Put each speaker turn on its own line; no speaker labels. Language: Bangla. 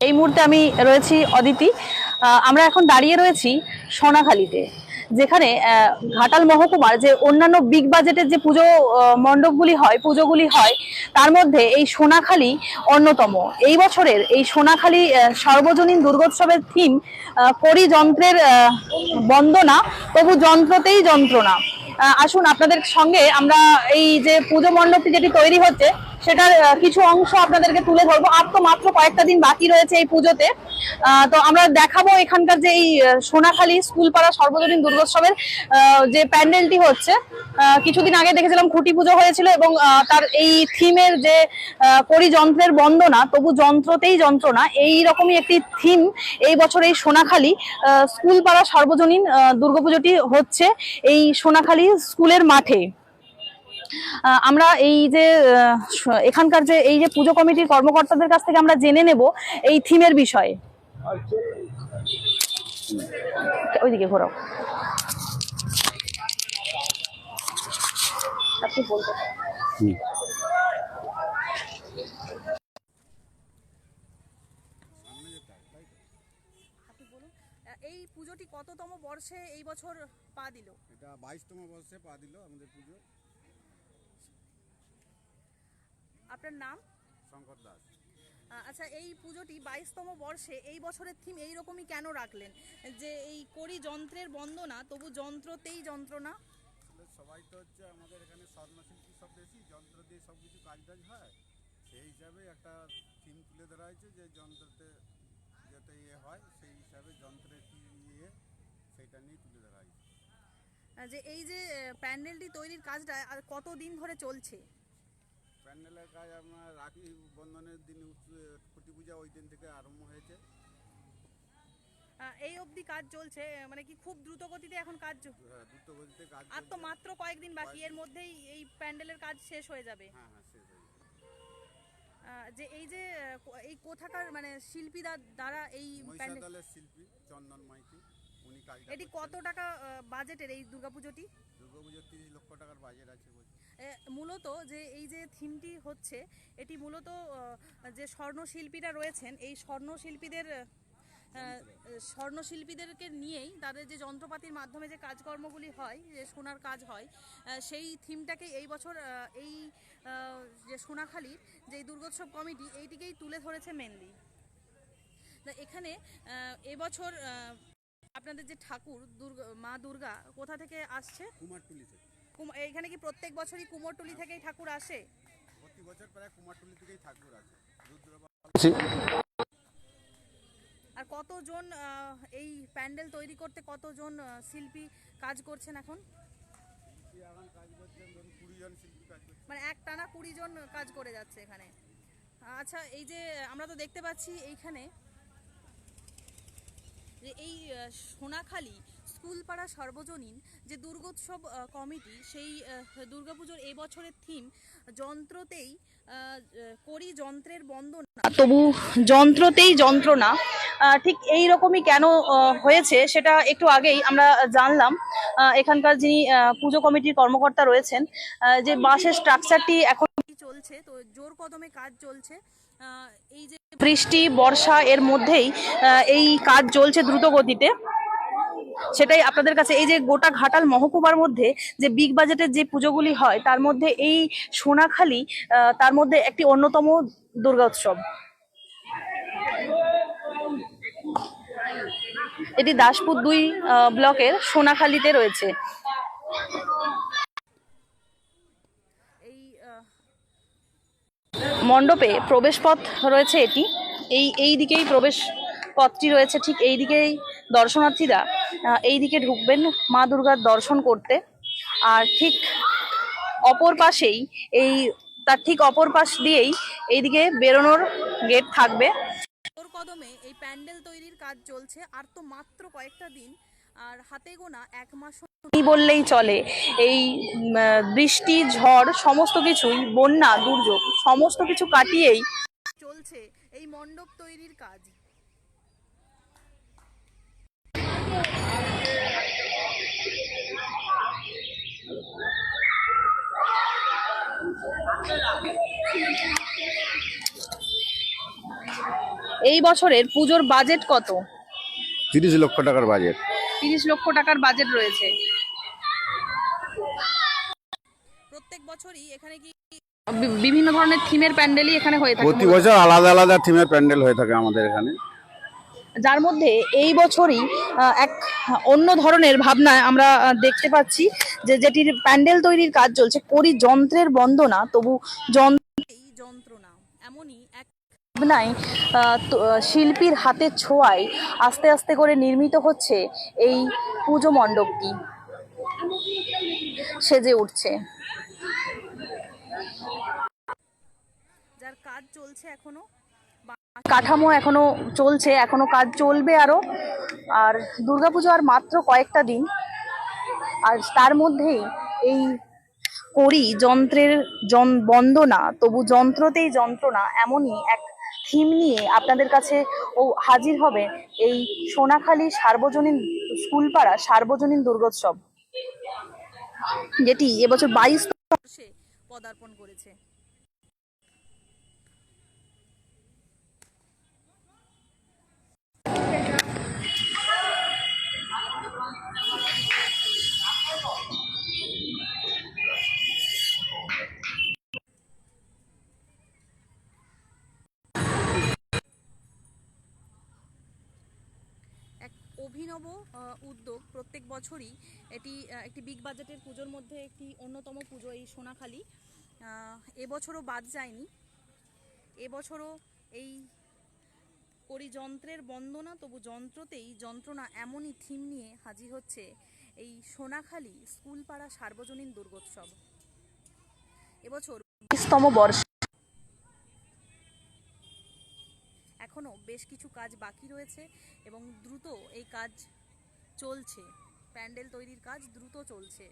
এই মুহূর্তে আমি রয়েছি অদিতি। আমরা এখন দাঁড়িয়ে রয়েছি সোনাখালীতে, যেখানে ঘাটাল মহকুমার যে অন্যান্য বিগ বাজেটের যে পুজো মণ্ডপগুলি হয়, পুজোগুলি হয়, তার মধ্যে এই সোনাখালী অন্যতম। এই বছরের এই সোনাখালী সর্বজনীন দুর্গোৎসবের থিম করি যন্ত্রের বন্দনা, তবু যন্ত্রতেই যন্ত্রণা। আসুন আপনাদের সঙ্গে আমরা এই যে পুজো মণ্ডপটি যেটি তৈরি হচ্ছে সেটার কিছু অংশ আপনাদেরকে তুলে ধরবো। আর তো মাত্র কয়েকটা দিন বাকি রয়েছে এই পুজোতে। তো আমরা দেখাবো এখানকার যে এই সোনাখালী স্কুল পাড়া সর্বজনীন দুর্গোৎসবের যে প্যান্ডেলটি হচ্ছে কিছুদিন আগে দেখেছিলাম খুঁটি পুজো হয়েছিল এবং তার এই থিমের যে আহ, করি যন্ত্রের বন্দনা তবু যন্ত্রতেই যন্ত্রণা এই রকমই একটি থিম এই বছর এই সোনাখালী আহ, স্কুল পাড়া সর্বজনীন দুর্গাপুজোটি হচ্ছে এই সোনাখালী স্কুলের মাঠে। আমরা এই যে এখানকার যে এই যে পুজো কমিটির কর্মকর্তাদের কাছ থেকে আমরা জেনে নেব এই থিমের বিষয়ে। ওইদিকে ঘোরাও। আপনি বলতে এই পুজোটি কততম বর্ষে এই বছর পা দিল?
এটা বাইশতম বর্ষে পা দিল আমাদের পুজো।
আপনার নাম?
শঙ্কর দাস।
আচ্ছা এই পুজোটি বাইশতম বর্ষে এই বছরের থিম এই রকমই কেন রাখলেন? যে এই করি যন্ত্রের বন্দনা তবু যন্ত্রতেই যন্ত্রণা?
সবাই তো হচ্ছে আমাদের এখানে স্বর্ণশিল্পী সব বেশি যন্ত্র দিয়ে সব কিছু কাজ টাজ হয়। সেই হিসাবে একটা থিম তুলে ধরা হয়েছে যে যন্ত্রতে যাতে ইয়ে হয় সেই হিসাবে যন্ত্রের কি ইয়ে সেইটা নিয়ে তুলে ধরা হয়েছে।
যে এই যে প্যান্ডেলটি তৈরির কাজটা আর কতদিন ধরে চলছে?
প্যান্ডেলের কাজ আপনার রাখি বন্ধনের দিন খুঁটি পূজা ওই দিন থেকে আরম্ভ হয়েছে।
এই অবধি কাজ চলছে মানে কি খুব দ্রুত গতিতে এখন কাজ
হ্যাঁ দ্রুত গতিতে কাজ
আর তো মাত্র কয়েকদিন বাকি এর মধ্যেই এই প্যান্ডেলের কাজ শেষ হয়ে যাবে।
হ্যাঁ হ্যাঁ শেষ হয়ে।
আহ, যে এই যে এই কোথাকার মানে শিল্পীরা দ্বারা এই প্যান্ডেল
শিল্পী চন্দন মাইতি উনি কাজটা
এটি
করছেন।
কত টাকা আহ, বাজেটের এই দুর্গাপুজোটি?
দুর্গাপুজোর তিরিশ লক্ষ টাকার বাজেট আছে বলছে।
এ, মূলত যে এই যে থিমটি হচ্ছে এটি মূলত আহ, যে স্বর্ণশিল্পীরা রয়েছেন এই স্বর্ণশিল্পীদের আহ, স্বর্ণশিল্পীদেরকে নিয়েই তাদের যে যন্ত্রপাতির মাধ্যমে যে কাজকর্মগুলি হয় যে সোনার কাজ হয় আহ, সেই থিমটাকে এই বছর আহ, এই আহ, যে সোনাখালীর যে দুর্গোৎসব কমিটি এইটিকেই তুলে ধরেছে মেনলি এখানে আহ, এবছর আহ, আপনাদের যে ঠাকুর দুর্গা মা দুর্গা কোথা থেকে আসছে?
কুমারটুলি থেকে।
এখানে কি প্রত্যেক বছরই কুমোরটুলি থেকেই ঠাকুর আসে?
প্রতি বছর প্রায় কুমারটুলি থেকেই ঠাকুর বা-
আর কতজন এই প্যান্ডেল তৈরি করতে কতজন শিল্পী কাজ করছেন এখন?
শিল্পী এখন কাজ করছেন ধরুন কুড়ি জন শিল্পী কাজ করছে
মানে এক টানা কুড়ি জন কাজ করে যাচ্ছে এখানে। আচ্ছা এই যে আমরা তো দেখতে পাচ্ছি এইখানে যে এই সোনাখালী স্কুলপাড়া সর্বজনীন যে দুর্গোৎসব কমিটি, সেই দুর্গাপুজোর এই বছরের থিম যন্ত্রতেই করি যন্ত্রের বন্দনা। তবু যন্ত্রতেই যন্ত্রণা ঠিক এই রকমই কেন হয়েছে সেটা একটু আগেই আমরা জানলাম। এখানকার যিনি পুজো কমিটির কর্মকর্তা রয়েছেন যে বাসের স্ট্রাকচারটি এখন চলছে তো জোর কদমে কাজ চলছে। এই যে বৃষ্টি বর্ষা এর মধ্যেই এই কাজ চলছে দ্রুত গতিতে সেটাই আপনাদের কাছে এই যে গোটা ঘাটাল মহকুমার মধ্যে যে বিগ বাজেটের যে পুজোগুলি হয় তার মধ্যে এই সোনাখালী তার মধ্যে একটি অন্যতম দুর্গা উৎসব। এটি দাসপুর দুই ব্লকের সোনাখালীতে রয়েছে। এই মণ্ডপে প্রবেশপথ রয়েছে এটি। এই এই দিকেই প্রবেশ পথটি রয়েছে। ঠিক এই দিকেই দর্শনার্থীরা এই দিকে ঢুকবেন মা দুর্গার দর্শন করতে। আর ঠিক অপর পাশেই এই, তার ঠিক অপর পাশ দিয়েই এইদিকে বেরোনোর গেট থাকবে। তোর কদমে এই প্যান্ডেল তৈরির কাজ চলছে, আর তো মাত্র কয়েকটা দিন, আর হাতে গোনা এক মাস বললেই চলে। এই বৃষ্টি, ঝড়, সমস্ত কিছুই, বন্যা, দুর্যোগ, সমস্ত কিছু কাটিয়েই চলছে এই মণ্ডপ তৈরির কাজ। এই বছরের পুজোর বাজেট কত?
তিরিশ লক্ষ টাকার বাজেট
তিরিশ লক্ষ টাকার বাজেট রয়েছে। প্রত্যেক বছরই এখানে কি বিভিন্ন ধরনের থিমের প্যান্ডেলই এখানে হয়ে থাকে
প্রতি বছর আলাদা আলাদা থিমের প্যান্ডেল হয়ে থাকে আমাদের এখানে।
যার মধ্যে এই বছরই আহ, এক অন্য ধরনের ভাবনা আমরা দেখতে পাচ্ছি যে যেটির প্যান্ডেল তৈরির কাজ চলছে করি যন্ত্রের বন্দনা। তবু এক ভাবনায় শিল্পীর হাতের ছোঁয়ায় আস্তে আস্তে করে নির্মিত হচ্ছে এই পুজো মণ্ডপটি। সেজে উঠছে। যার কাজ চলছে এখনও কাঠামো এখনও চলছে এখনও কাজ চলবে আরও। আর দুর্গাপুজো আর মাত্র কয়েকটা দিন। আর তার মধ্যেই এই করি যন্ত্রের বন্দনা তবু যন্ত্রতেই যন্ত্রণা এমনই এক থিম নিয়ে আপনাদের কাছে ও হাজির হবে এই সোনাখালী সার্বজনীন স্কুলপাড়া সার্বজনীন দুর্গোৎসব, যেটি এবছর বাইশ বর্ষে পদার্পণ করেছে। অভিনব উদ্যোগ। প্রত্যেক বছরই এটি একটি বিগ বাজেটের পুজোর মধ্যে একটি অন্যতম পুজো এই সোনাখালী। এবছরও বাদ যায়নি। এবছরও এই করি যন্ত্রের বন্দনা, তবু যন্ত্রতেই যন্ত্রণা এমনই থিম নিয়ে হাজির হচ্ছে এই সোনাখালী স্কুলপাড়া সার্বজনীন দুর্গোৎসব। এবছর বিশতম বর্ষ এখনও বেশ কিছু কাজ বাকি রয়েছে এবং দ্রুত এই কাজ চলছে। প্যান্ডেল তৈরির কাজ দ্রুত চলছে।